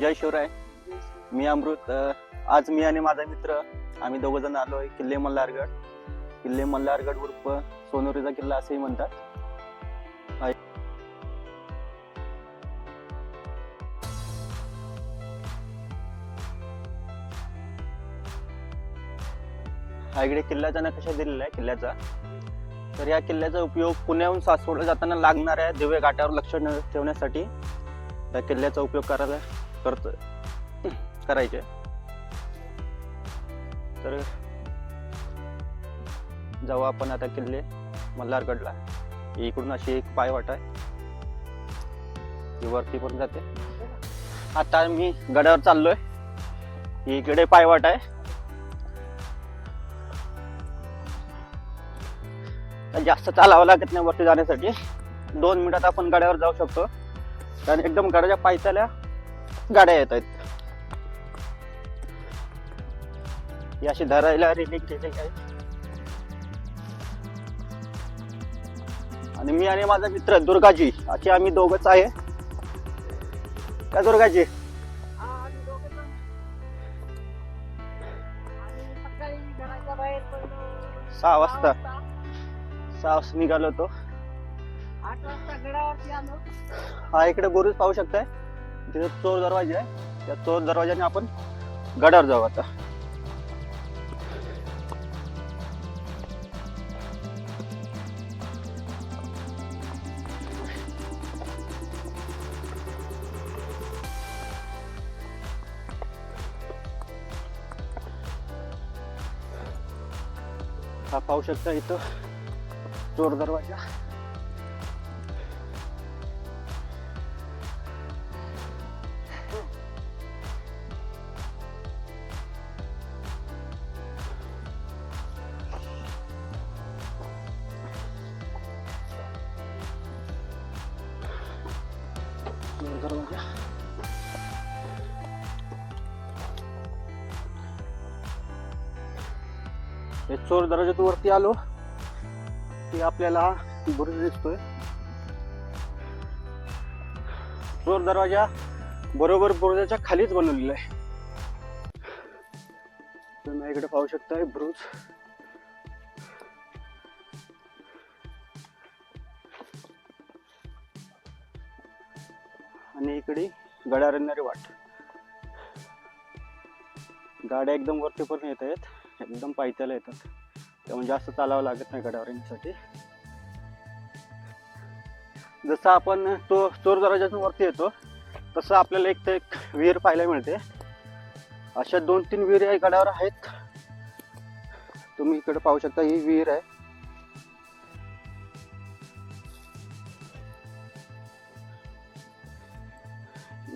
जय शिवराय. मी अमृत आज मी आणि माझा मित्र आम्ही दोघ जण आलो आहे किल्ले मल्हारगड. किल्ले मल्हारगड उर्फ सोनोरीचा किल्ला असेही म्हणतात. हा इकडे किल्ल्याचा नकाशा दिलेला आहे किल्ल्याचा. तर या किल्ल्याचा उपयोग पुण्याहून सासवडला जाताना लागणाऱ्या दिव्य घाटावर लक्ष न- ठेवण्यासाठी या किल्ल्याचा उपयोग करायला करत करायचे तर जाऊ आपण आता किल्ले मल्हारगडला. इकडून अशी एक पायवाट आहे. ती वरती पण जाते. आता मी गडावर चाललोय. इकडे पायवाट आहे. जास्त चालावं लागत नाही वरती जाण्यासाठी. दोन मिनिटात आपण गड्यावर जाऊ शकतो. कारण एकदम गडाच्या पायथ्याला गाड्या येत आहेत. अशी धरायला रेलिंग केलेली आहे. आणि मी आणि माझा मित्र दुर्गाजी असे आम्ही दोघच आहे. का दुर्गाजी. सहा वाजता. सहा वाजता निघालो होतो. हा इकडे बुरुज पाहू शकताय. तिथे चोर दरवाजा आहे. त्या चोर दरवाजाने आपण गडावर जाऊ आता. हा पाहू शकता इथं चोर दरवाजा. चोर दरवाजा हे चोर दरवाजातून वरती आलो. की आपल्याला बुरुज दिसतोय. चोर दरवाजा बरोबर बुरुजाच्या खालीच बनवलेला आहे. तुम्ही इकडे पाहू शकताय ब्रुज. आणि इकडे गडावर येणारी वाट. गाड्या एकदम वरती पण येत आहेत एकदम पायथ्याला येतात. त्यामुळे जास्त चालावं लागत नाही गडावर जसं आपण तो चोर दरवाजातून वरती येतो तसं आपल्याला एक तर एक विहीर पाहायला मिळते. अशा दोन तीन विहिरी गडावर आहेत. तुम्ही इकडे पाहू शकता ही विहीर आहे.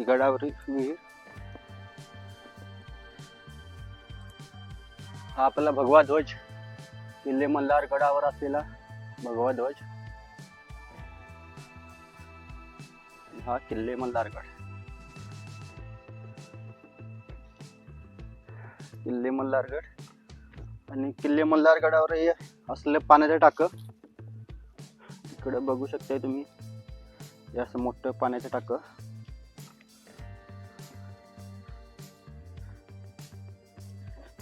गडावरील विहीर हा आपला भगवा ध्वज. किल्ले मल्हार गडावर असलेला भगवा ध्वज. हा किल्ले मल्हारगड किल्ले मल्हारगड आणि किल्ले मल्हारगडावर हे असलेले पाण्याचं टाकं. इकडे बघू शकताय तुम्ही. हे असं मोठं पाण्याचं टाकं.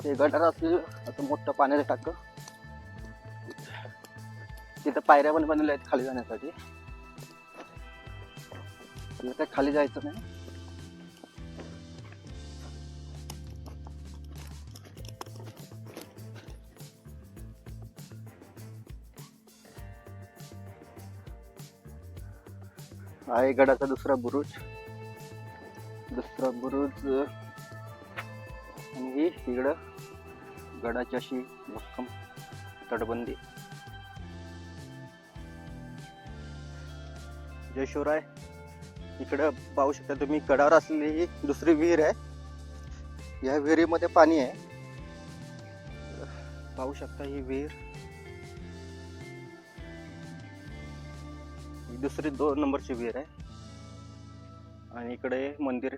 ते गटार असलेलं असं मोठं पाण्याचं टाकं. तिथं पायऱ्या पण बनवल्या आहेत खाली जाण्यासाठी. काय खाली जायचं नाही. आहे गडाचा दुसरा बुरुज. दुसरा बुरुज आणि ही इकडं गडाची अशी भक्कम तटबंदी. जय शिवराय इकडं पाहू शकता तुम्ही गडावर असलेली ही दुसरी विहीर आहे. या विहिरीमध्ये पाणी आहे. पाहू शकता ही विहीर. ही दुसरी दोन नंबरची विहीर आहे. आणि इकडे मंदिर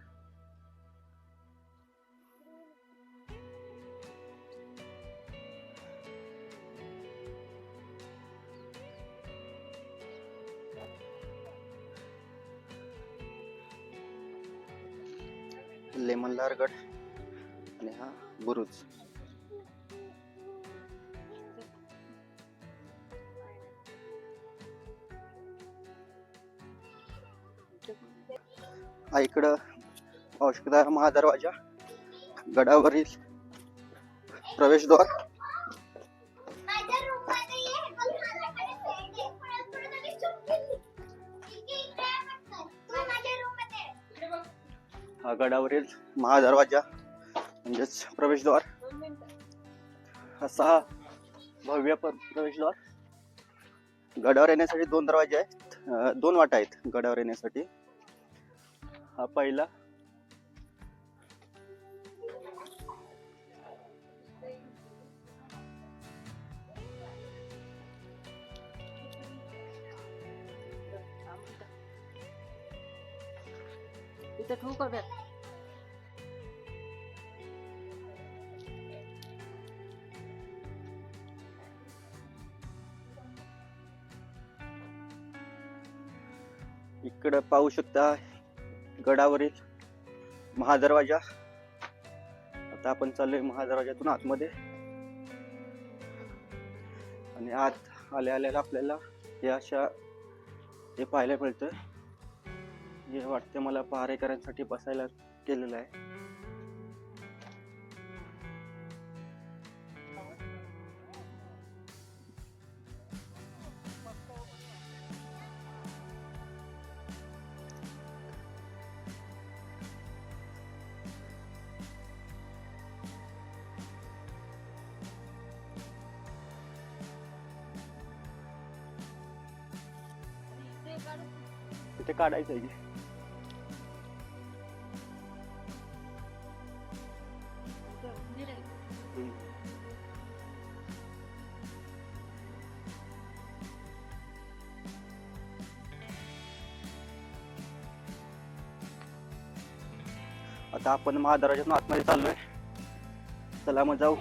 किल्ले मल्हारगड आणि हा बुरुज. हा इकडं पाहू महादरवाजा गडावरील प्रवेशद्वार. गडावरील महादरवाजा म्हणजेच प्रवेशद्वार. असा भव्य प्रवेशद्वार. गडावर येण्यासाठी दोन दरवाजे आहेत. दोन वाटा आहेत गडावर येण्यासाठी. हा पहिला. इथं ठेवू का बॅग? पाहू शकता गडावरील महादरवाजा. आता आपण चाललोय महादरवाजातून आतमध्ये. आणि आत आल्या आल्याला आपल्याला हे अशा हे पाहायला मिळतं हे वाटते मला पहारेकऱ्यांसाठी बसायला केलेलं आहे. ते काढायचं आहे. की. आता आपण महादाराच्या आतमध्ये चाललोय. चला मग जाऊ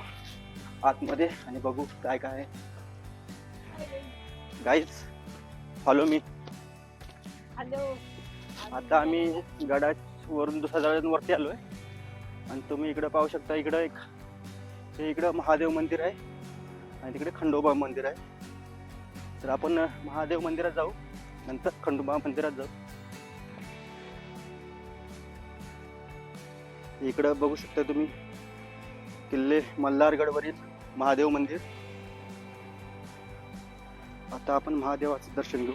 आतमध्ये आणि बघू काय काय आहे. गाईज फॉलो मी आता आम्ही गडावरून दुसऱ्या दरवाज्यातून वरती आलोय. आणि तुम्ही इकडे पाहू शकता इकडं एक हे इकडं महादेव मंदिर आहे. आणि तिकडे खंडोबा मंदिर आहे. तर आपण महादेव मंदिरात जाऊ नंतर खंडोबा मंदिरात जाऊ. इकडं बघू शकता तुम्ही किल्ले मल्हारगडवरील महादेव मंदिर. आता आपण महादेवाचं दर्शन घेऊ.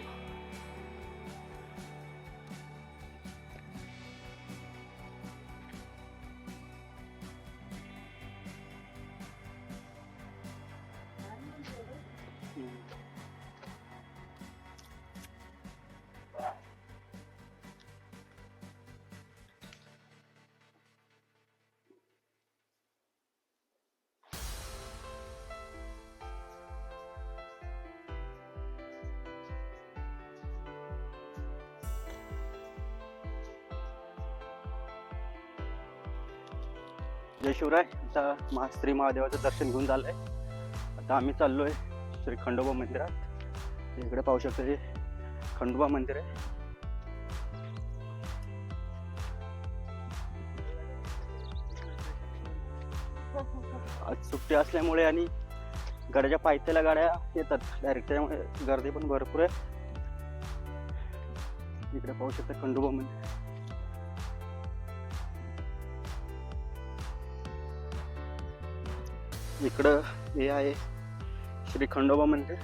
जय शिवराय आता महा श्री महादेवाचं दर्शन घेऊन झालं आहे आता आम्ही चाललो आहे श्री खंडोबा मंदिरात. इकडे पाहू शकतो हे खंडोबा मंदिर आहे. आज सुट्टी असल्यामुळे आणि गडाच्या पायथ्याला गाड्या येतात. डायरेक्ट त्यामुळे गर्दी पण भरपूर आहे. इकडे पाहू शकता खंडोबा मंदिर. इकडं हे आहे श्री खंडोबा मंदिर.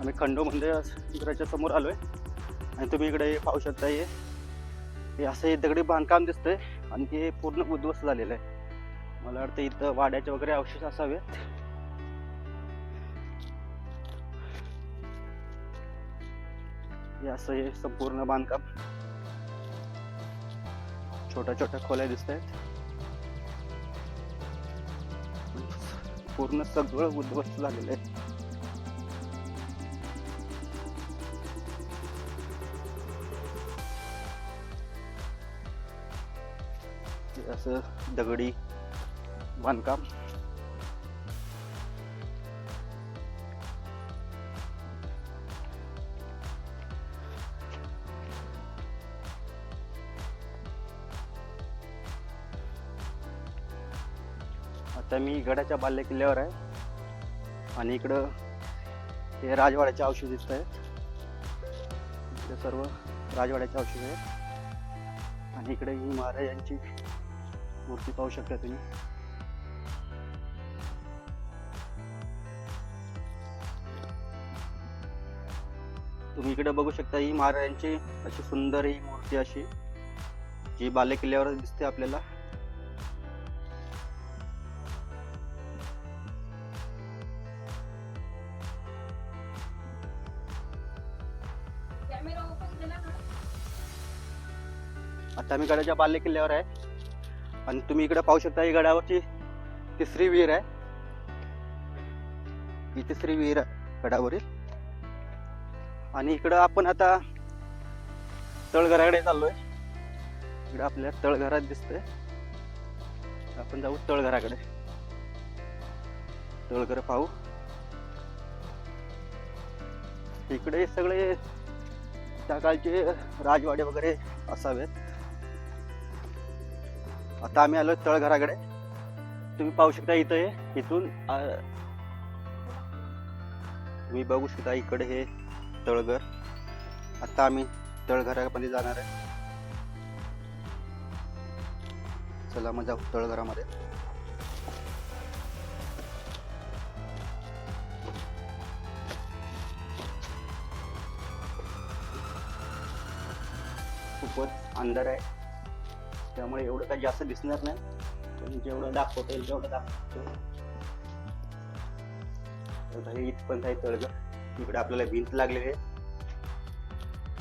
आम्ही खंडो मंदिराच्या समोर आलोय. आणि तुम्ही इकडे पाहू शकता हे. हे असं हे दगडी बांधकाम दिसतंय आणि हे पूर्ण उद्ध्वस्त झालेलं आहे. मला वाटतं इथं वाड्याचे वगैरे अवशेष असावेत. हे असं हे संपूर्ण बांधकाम. छोट्या छोट्या खोल्या दिसत आहेत पूर्ण सगळं उद्ध्वस्त झालेलं आहे. असं दगडी बांधकाम. आता मी गडाच्या बाल्य किल्ल्यावर आहे. आणि इकडं हे राजवाड्याचे औषध दिसत आहेत सर्व राजवाड्याचे औषध आहे आणि इकडे ही महाराजांची मूर्ती पाहू शकता तुम्ही. तुम्ही इकडे बघू शकता ही महाराजांची अशी सुंदर ही मूर्ती अशी जी बाले किल्ल्यावर दिसते आपल्याला. आता आम्ही गडाच्या बाल्य किल्ल्यावर आहे. आणि तुम्ही इकडे पाहू शकता ही गडावरची तिसरी विहीर आहे. ही तिसरी विहीर आहे गडावरील. आणि इकडं आपण आता तळघराकडे चाललोय. इकडे आपल्या तळघरात दिसतंय. आपण जाऊ तळघराकडे. तळघर पाहू. इकडे सगळे त्या काळचे राजवाडे वगैरे असावेत. आता आम्ही आलो तळघराकडे तुम्ही पाहू शकता इथं हे इथून तुम्ही बघू शकता इकडे हे तळघर. आता आम्ही तळघरामध्ये जाणार आहे. चला मग जाऊ तळघरामध्ये खूपच अंधार आहे. त्यामुळे एवढं काही जास्त दिसणार नाही. पण जेवढं दाखवता येईल तेवढं दाखवतो. हे इथपर्यंत आहे तळघर. इकडे आपल्याला भिंत लागलेली आहे.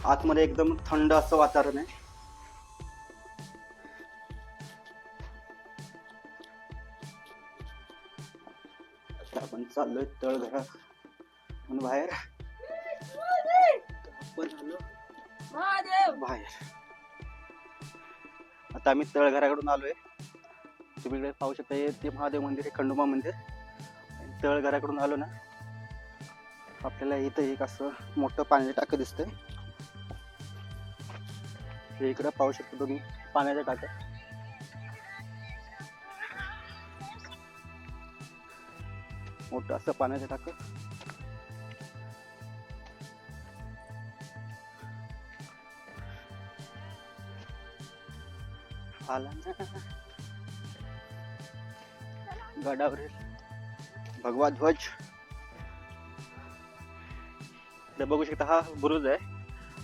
आतमध्ये एकदम थंड असं वातावरण आहे. आपण चाललोय तळघरा बाहेर. आपण आलो. बाहेर. आता आम्ही तळघराकडून आलो आहे तुम्ही इकडे पाहू शकता हे ते महादेव मंदिर आहे खंडोबा मंदिर. तळघराकडून आलो ना आपल्याला इथं एक असं मोठं पाण्याचं टाकं दिसतंय. हे इकडं पाहू शकता तुम्ही पाण्याचं टाकं मोठं असं पाण्याचं टाकं. आला ना गडावरील भगवा ध्वज. बघू शकता हा बुरुज आहे.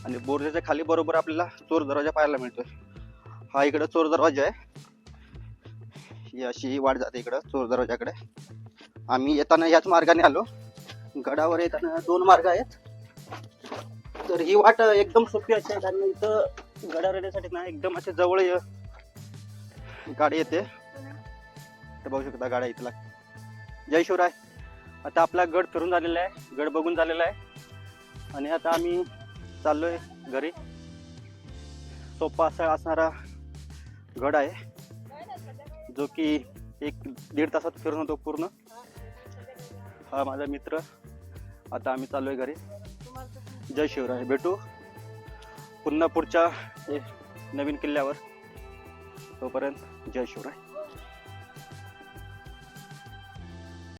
आणि बुरुजाच्या खाली बरोबर आपल्याला चोर दरवाजा पाहायला मिळतोय. हा इकडे चोर दरवाजा आहे. ही अशी वाट जाते इकडं चोर दरवाजाकडे. आम्ही येताना याच मार्गाने आलो. गडावर येताना दोन मार्ग आहेत. तर ही वाट एकदम सोपी अशी आहे. कारण इथं गडावर येण्यासाठी ना एकदम असे जवळ गाडी येते. तर बघू शकता गाड्या इथला. जय शिवराय. आता आपला गड फिरून झालेला आहे. गड बघून झालेला आहे. आणि आता आम्ही चाललोय घरी. सोपा असा असणारा गड आहे. जो की एक दीड तासात फिरून होतो पूर्ण. हा माझा मित्र. आता आम्ही चाललोय घरी. जय शिवराय. भेटू पुन्हा पुढच्या नवीन किल्ल्यावर. तोपर्यंत. जय शिवराय